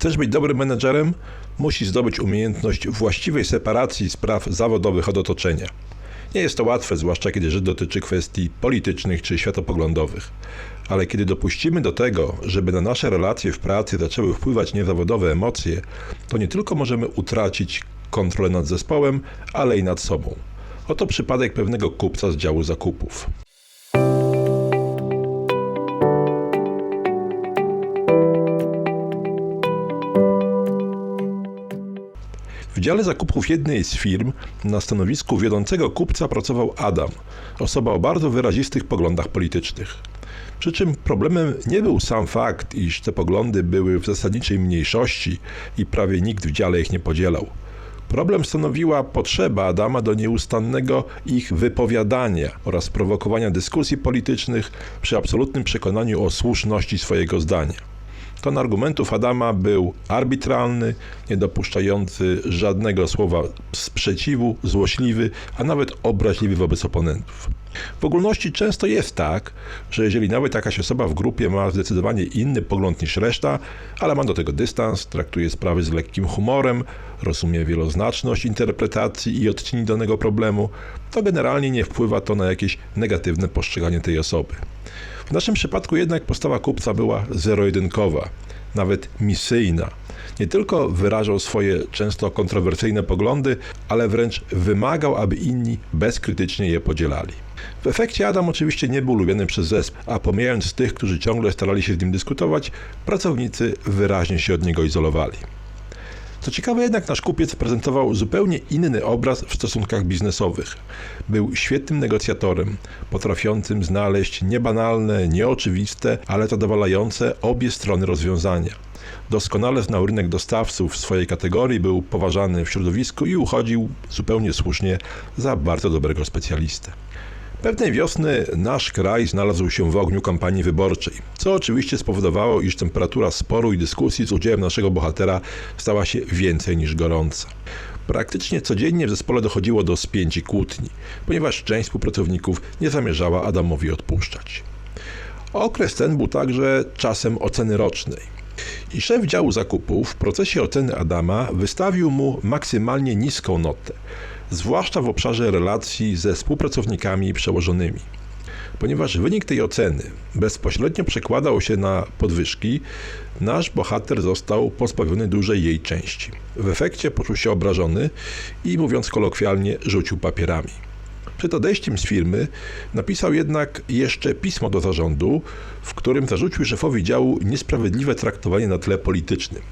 Chcesz być dobrym menedżerem? Musisz zdobyć umiejętność właściwej separacji spraw zawodowych od otoczenia. Nie jest to łatwe, zwłaszcza kiedy rzecz dotyczy kwestii politycznych czy światopoglądowych. Ale kiedy dopuścimy do tego, żeby na nasze relacje w pracy zaczęły wpływać niezawodowe emocje, to nie tylko możemy utracić kontrolę nad zespołem, ale i nad sobą. Oto przypadek pewnego kupca z działu zakupów. W dziale zakupów jednej z firm na stanowisku wiodącego kupca pracował Adam, osoba o bardzo wyrazistych poglądach politycznych. Przy czym problemem nie był sam fakt, iż te poglądy były w zasadniczej mniejszości i prawie nikt w dziale ich nie podzielał. Problem stanowiła potrzeba Adama do nieustannego ich wypowiadania oraz prowokowania dyskusji politycznych przy absolutnym przekonaniu o słuszności swojego zdania. Ton argumentów Adama był arbitralny, niedopuszczający żadnego słowa sprzeciwu, złośliwy, a nawet obraźliwy wobec oponentów. W ogólności często jest tak, że jeżeli nawet jakaś osoba w grupie ma zdecydowanie inny pogląd niż reszta, ale ma do tego dystans, traktuje sprawy z lekkim humorem, rozumie wieloznaczność interpretacji i odcieni danego problemu, to generalnie nie wpływa to na jakieś negatywne postrzeganie tej osoby. W naszym przypadku jednak postawa kupca była zero-jedynkowa, nawet misyjna. Nie tylko wyrażał swoje często kontrowersyjne poglądy, ale wręcz wymagał, aby inni bezkrytycznie je podzielali. W efekcie Adam oczywiście nie był lubiany przez zespół, a pomijając tych, którzy ciągle starali się z nim dyskutować, pracownicy wyraźnie się od niego izolowali. Co ciekawe jednak nasz kupiec prezentował zupełnie inny obraz w stosunkach biznesowych. Był świetnym negocjatorem, potrafiącym znaleźć niebanalne, nieoczywiste, ale zadowalające obie strony rozwiązania. Doskonale znał rynek dostawców w swojej kategorii, był poważany w środowisku i uchodził zupełnie słusznie za bardzo dobrego specjalistę. Pewnej wiosny nasz kraj znalazł się w ogniu kampanii wyborczej, co oczywiście spowodowało, iż temperatura sporu i dyskusji z udziałem naszego bohatera stała się więcej niż gorąca. Praktycznie codziennie w zespole dochodziło do spięć i kłótni, ponieważ część współpracowników nie zamierzała Adamowi odpuszczać. Okres ten był także czasem oceny rocznej. I szef działu zakupów w procesie oceny Adama wystawił mu maksymalnie niską notę, zwłaszcza w obszarze relacji ze współpracownikami i przełożonymi. Ponieważ wynik tej oceny bezpośrednio przekładał się na podwyżki, nasz bohater został pozbawiony dużej jej części. W efekcie poczuł się obrażony i, mówiąc kolokwialnie, rzucił papierami. Przed odejściem z firmy napisał jednak jeszcze pismo do zarządu, w którym zarzucił szefowi działu niesprawiedliwe traktowanie na tle politycznym.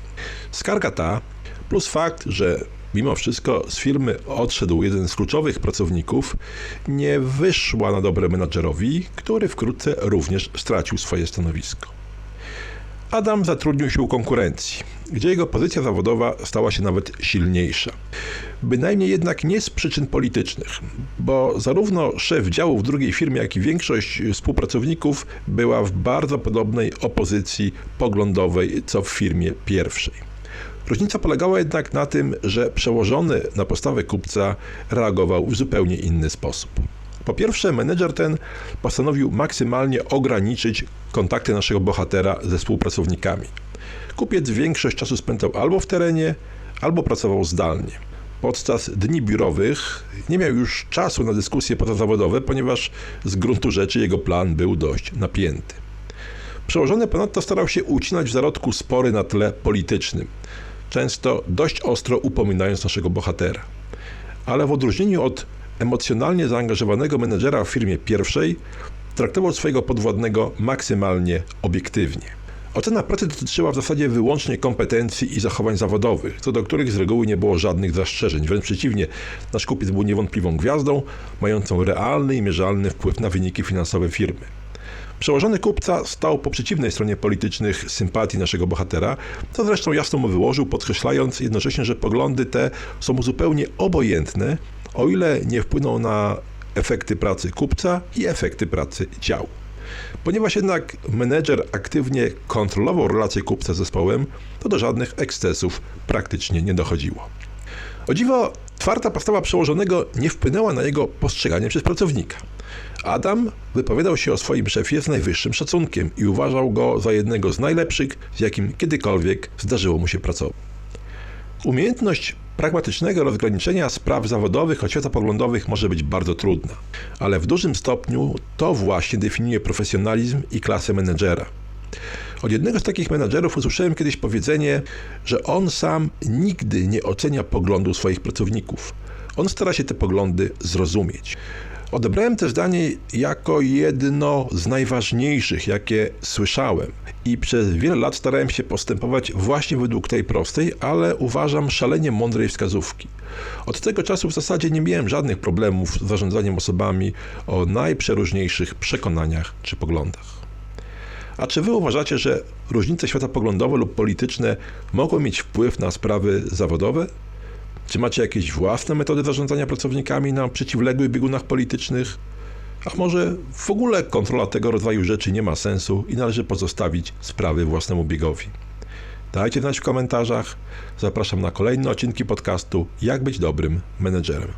Skarga ta, plus fakt, że mimo wszystko z firmy odszedł jeden z kluczowych pracowników, nie wyszła na dobre menadżerowi, który wkrótce również stracił swoje stanowisko. Adam zatrudnił się u konkurencji, gdzie jego pozycja zawodowa stała się nawet silniejsza. Bynajmniej jednak nie z przyczyn politycznych, bo zarówno szef działu w drugiej firmie, jak i większość współpracowników była w bardzo podobnej opozycji poglądowej co w firmie pierwszej. Różnica polegała jednak na tym, że przełożony na postawę kupca reagował w zupełnie inny sposób. Po pierwsze, menedżer ten postanowił maksymalnie ograniczyć kontakty naszego bohatera ze współpracownikami. Kupiec większość czasu spędzał albo w terenie, albo pracował zdalnie. Podczas dni biurowych nie miał już czasu na dyskusje pozazawodowe, ponieważ z gruntu rzeczy jego plan był dość napięty. Przełożony ponadto starał się ucinać w zarodku spory na tle politycznym, często dość ostro upominając naszego bohatera. Ale w odróżnieniu od emocjonalnie zaangażowanego menedżera w firmie pierwszej, traktował swojego podwładnego maksymalnie obiektywnie. Ocena pracy dotyczyła w zasadzie wyłącznie kompetencji i zachowań zawodowych, co do których z reguły nie było żadnych zastrzeżeń. Wręcz przeciwnie, nasz kupiec był niewątpliwą gwiazdą, mającą realny i mierzalny wpływ na wyniki finansowe firmy. Przełożony kupca stał po przeciwnej stronie politycznych sympatii naszego bohatera, co zresztą jasno mu wyłożył, podkreślając jednocześnie, że poglądy te są mu zupełnie obojętne, o ile nie wpłyną na efekty pracy kupca i efekty pracy działu. Ponieważ jednak menedżer aktywnie kontrolował relacje kupca z zespołem, to do żadnych ekscesów praktycznie nie dochodziło. O dziwo, Otwarta postawa przełożonego nie wpłynęła na jego postrzeganie przez pracownika. Adam wypowiadał się o swoim szefie z najwyższym szacunkiem i uważał go za jednego z najlepszych, z jakim kiedykolwiek zdarzyło mu się pracować. Umiejętność pragmatycznego rozgraniczenia spraw zawodowych od światopoglądowych może być bardzo trudna, ale w dużym stopniu to właśnie definiuje profesjonalizm i klasę menedżera. Od jednego z takich menedżerów usłyszałem kiedyś powiedzenie, że on sam nigdy nie ocenia poglądu swoich pracowników. On stara się te poglądy zrozumieć. Odebrałem to zdanie jako jedno z najważniejszych, jakie słyszałem. I przez wiele lat starałem się postępować właśnie według tej prostej, ale uważam szalenie mądrej wskazówki. Od tego czasu w zasadzie nie miałem żadnych problemów z zarządzaniem osobami o najprzeróżniejszych przekonaniach czy poglądach. A czy wy uważacie, że różnice światopoglądowe lub polityczne mogą mieć wpływ na sprawy zawodowe? Czy macie jakieś własne metody zarządzania pracownikami na przeciwległych biegunach politycznych? A może w ogóle kontrola tego rodzaju rzeczy nie ma sensu i należy pozostawić sprawy własnemu biegowi? Dajcie znać w komentarzach. Zapraszam na kolejne odcinki podcastu Jak być dobrym menedżerem.